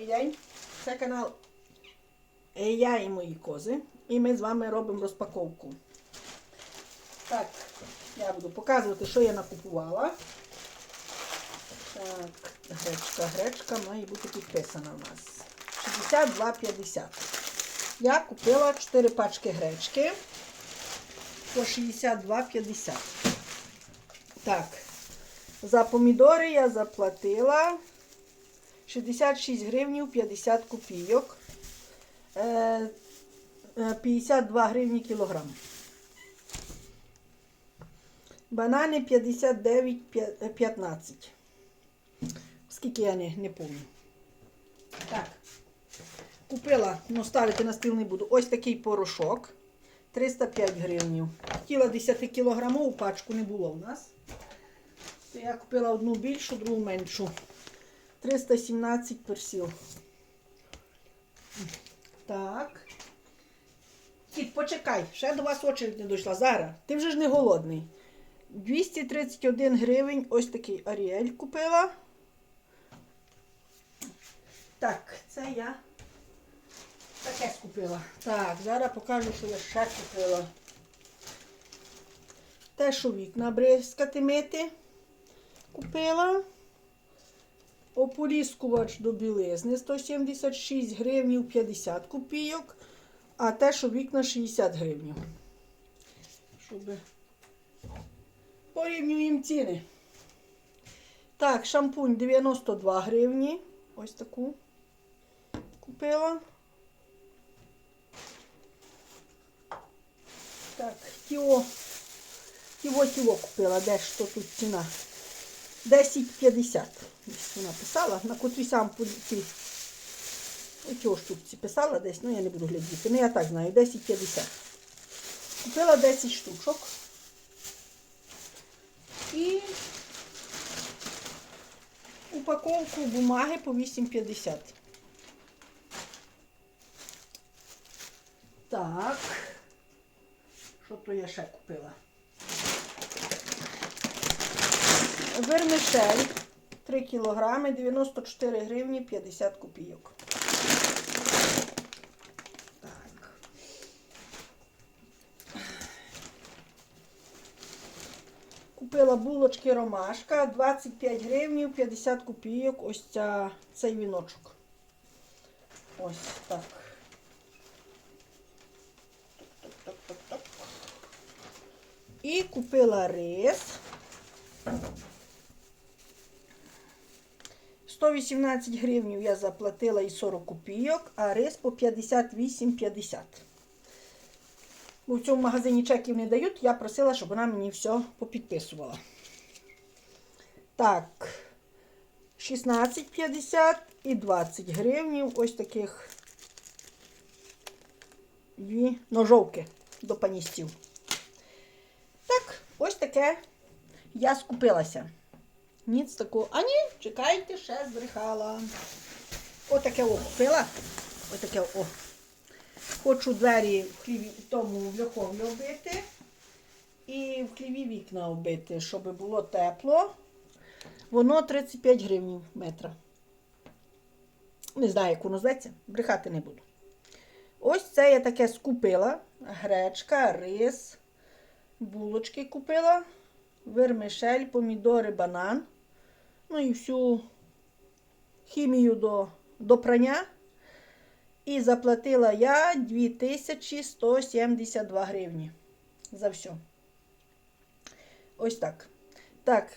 Добрий день. Це канал Я і мої кози. І ми з вами робимо розпаковку. Так, я буду показувати, що я накупувала. Так, гречка. Гречка має бути підписана у нас. 62,50. Я купила 4 пачки гречки по 62,50. Так, за помідори я заплатила 66 гривнів 50 копійок. Е, е, 52 гривні кілограм. Банани 59,15. Скільки я не, не пам'ятаю. Так. Купила, ну ставити на стіл не буду. Ось такий порошок. 305 гривнів. Хотіла 10 кілограмову пачку не було у нас. Я купила одну більшу, другу меншу. 317 персів. Так. Кіт, почекай, ще до вас очередь не дійшла. Зараз. Ти вже ж не голодний. 231 гривень. Ось такий Аріель купила. Так, це я таке скупила. Так, зараз покажу, що я ще купила. Те, що вікна бризкати мити. Купила. Ополіскувач до білизни 176 гривнів 50 копійок, а те, що вікна 60 гривнів. Щоб порівнюємо ціни. Так, шампунь 92 гривні. Ось таку купила. Так, тіо, тіво купила. Де ж то тут ціна? 10,50. Десь вона писала, на котрій ті оті штуці писала десь, ну я не буду глядіти. Ну я так знаю, 10,50. Купила 10 штучок. І упаковку бумаги по 8,50. Так. Що то я ще купила? Вермишель 3 кілограми, 94 гривні 50 копійок. Так. Купила булочки ромашка 25 гривень 50 копійок. Ось ця, цей віночок. Ось так. І купила рис. 118 гривень я заплатила і 40 копійок, а рис по 58,50. Бо в цьому магазині чеків не дають, я просила, щоб вона мені все попідписувала. Так, 16,50 і 20 гривень. Ось таких дві ножовки до паністів. Так, ось таке я скупилася. Ніц такого. А ні, чекайте, ще збрехала. Отаке о купила. Отаке о. Хочу двері в хліві, тому в льохові оббити. І в хліві вікна оббити, щоб було тепло. Воно 35 гривень метра. Не знаю, як воно зветься, брехати не буду. Ось це я таке скупила. Гречка, рис, булочки купила вермишель, помідори, банан. Ну і всю хімію до, до прання. І заплатила я 2172 гривні за все. Ось так. Так,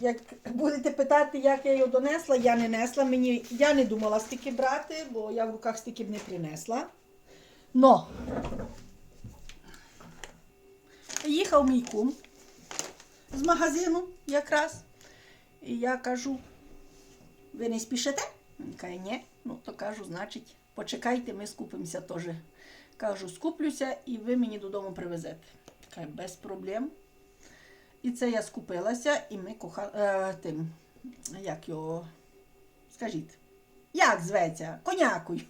як будете питати, як я його донесла, я не несла. Мені, я не думала стільки брати, бо я в руках стільки б не принесла. Но їхав мій кум з магазину якраз. І я кажу, ви не спішите? Він каже, ні. Ну, то кажу, значить, почекайте, ми скупимося теж. Кажу, скуплюся і ви мені додому привезете. Каже, без проблем. І це я скупилася, і ми коха... е, тим, як його, скажіть, як зветься? Конякою.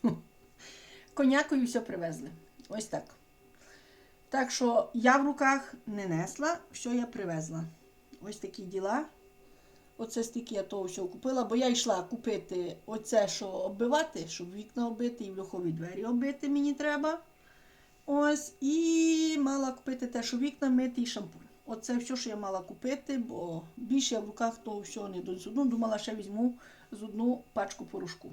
Конякою все привезли. Ось так. Так що я в руках не несла, що я привезла. Ось такі діла. Оце стільки я того всього купила, бо я йшла купити оце, що оббивати, щоб вікна оббити і в двері оббити мені треба. Ось, і мала купити те, що вікна мити і шампунь. Оце все, що я мала купити, бо більше я в руках того всього не донесу. Ну, думала, ще візьму з одну пачку порошку.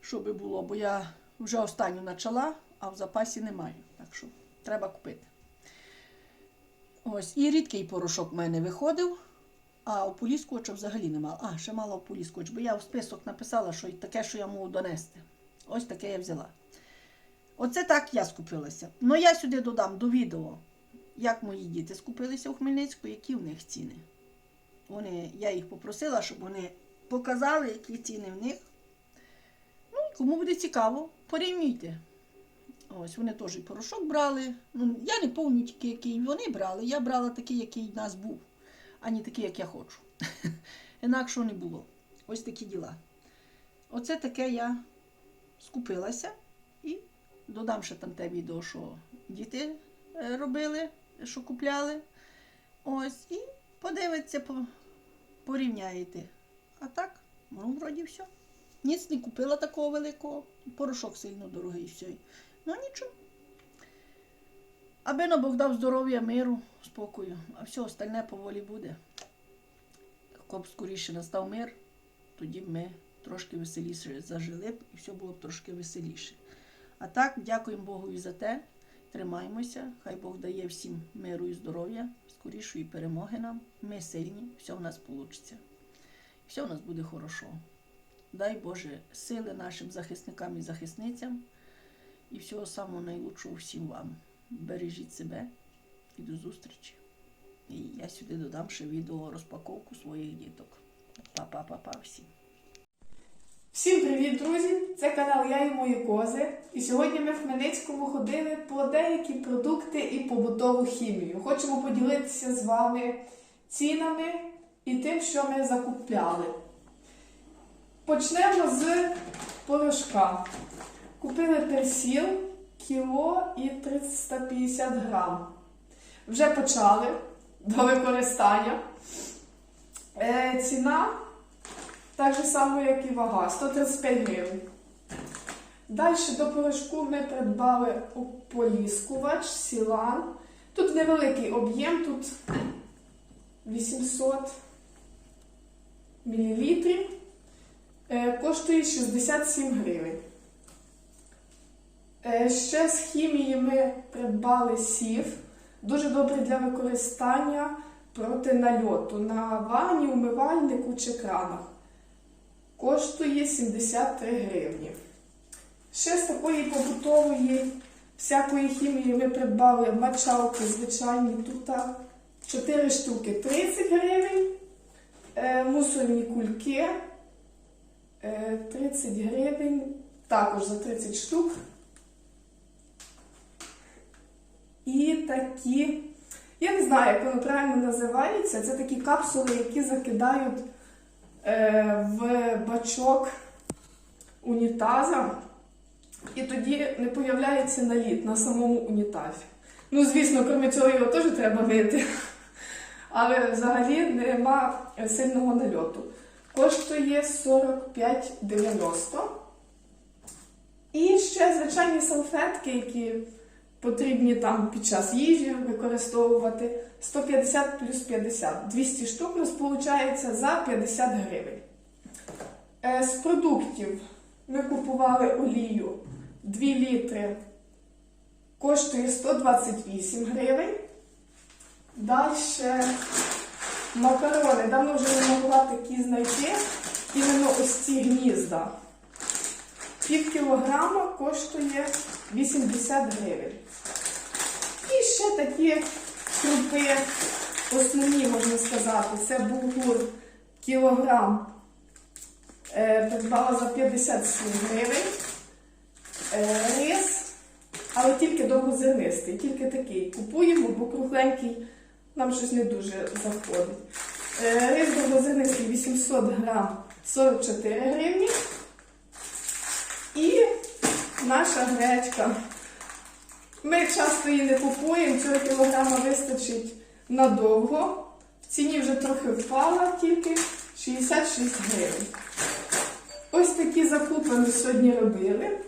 Щоб було, бо я вже останню почала, а в запасі немає. Так що треба купити. Ось, і рідкий порошок в мене виходив, а ополіскувача взагалі не мала. А, ще мала ополіскувач, бо я в список написала, що таке, що я можу донести. Ось таке я взяла. Оце так я скупилася. Ну я сюди додам до відео, як мої діти скупилися у Хмельницьку, які в них ціни. Вони, я їх попросила, щоб вони показали, які ціни в них. Ну, кому буде цікаво, порівнюйте. Ось вони теж і порошок брали. Ну, я не пам'ятаю тільки, який вони брали. Я брала такий, який в нас був, а не такий, як я хочу. Інакшого не було. Ось такі діла. Оце таке я скупилася і додам ще там те відео, що діти е, робили, що купляли. Ось, і подивиться, порівняєте. А так, ну, вроді все. Ніц не купила такого великого. Порошок сильно дорогий все. Ну нічого. Аби на Бог дав здоров'я, миру, спокою, а все остальне поволі буде. Коп скоріше настав мир, тоді ми трошки веселіше зажили б і все було б трошки веселіше. А так, дякуємо Богу і за те. Тримаємося, хай Бог дає всім миру і здоров'я, скорішої перемоги нам. Ми сильні, все в нас вийде. Все в нас буде хорошо. Дай Боже сили нашим захисникам і захисницям і всього самого найлучшого всім вам. Бережіть себе і до зустрічі. І я сюди додам ще відео розпаковку своїх діток. Па-па-па-па всім. Всім привіт, друзі! Це канал Я і мої кози. І сьогодні ми в Хмельницькому ходили по деякі продукти і побутову хімію. Хочемо поділитися з вами цінами і тим, що ми закупляли. Почнемо з порошка. Купили персіл кіло і 350 грам. Вже почали до використання. Е, ціна так само, як і вага, 135 гривень. Далі до порошку ми придбали ополіскувач, сілан. Тут невеликий об'єм, тут 800 мл. Е, Коштує 67 гривень. Е, Ще з хімії ми придбали сів. Дуже добрий для використання проти нальоту на ванні, умивальнику чи кранах коштує 73 гривні. Ще з такої побутової всякої хімії ми придбали мочалки звичайні тут 4 штуки 30 гривень, е, мусорні кульки е, 30 гривень, також за 30 штук. І такі, я не знаю, як воно правильно називається, це такі капсули, які закидають е, в бачок унітаза, і тоді не появляється наліт на самому унітазі. Ну, звісно, крім цього, його теж треба мити. Але взагалі нема сильного нальоту. Коштує 45,90. І ще звичайні салфетки, які потрібні там під час їжі використовувати 150 плюс 50. 200 штук нас за 50 гривень. Е, З продуктів ми купували олію 2 літри, коштує 128 гривень. Далі макарони. Давно вже не могла такі знайти. Іменно ось ці гнізда. Пів кілограма коштує 80 гривень. І ще такі крупи, основні, можна сказати, це булгур кілограм. Е, придбала за 57 гривень. Е, рис, але тільки довгозернистий, тільки такий. Купуємо, бо кругленький нам щось не дуже заходить. Е, рис довгозернистий 800 грам 44 гривні. Наша гречка. Ми часто її не купуємо, цього кілограма вистачить надовго. В ціні вже трохи впала, тільки 66 гривень. Ось такі закупи ми сьогодні робили.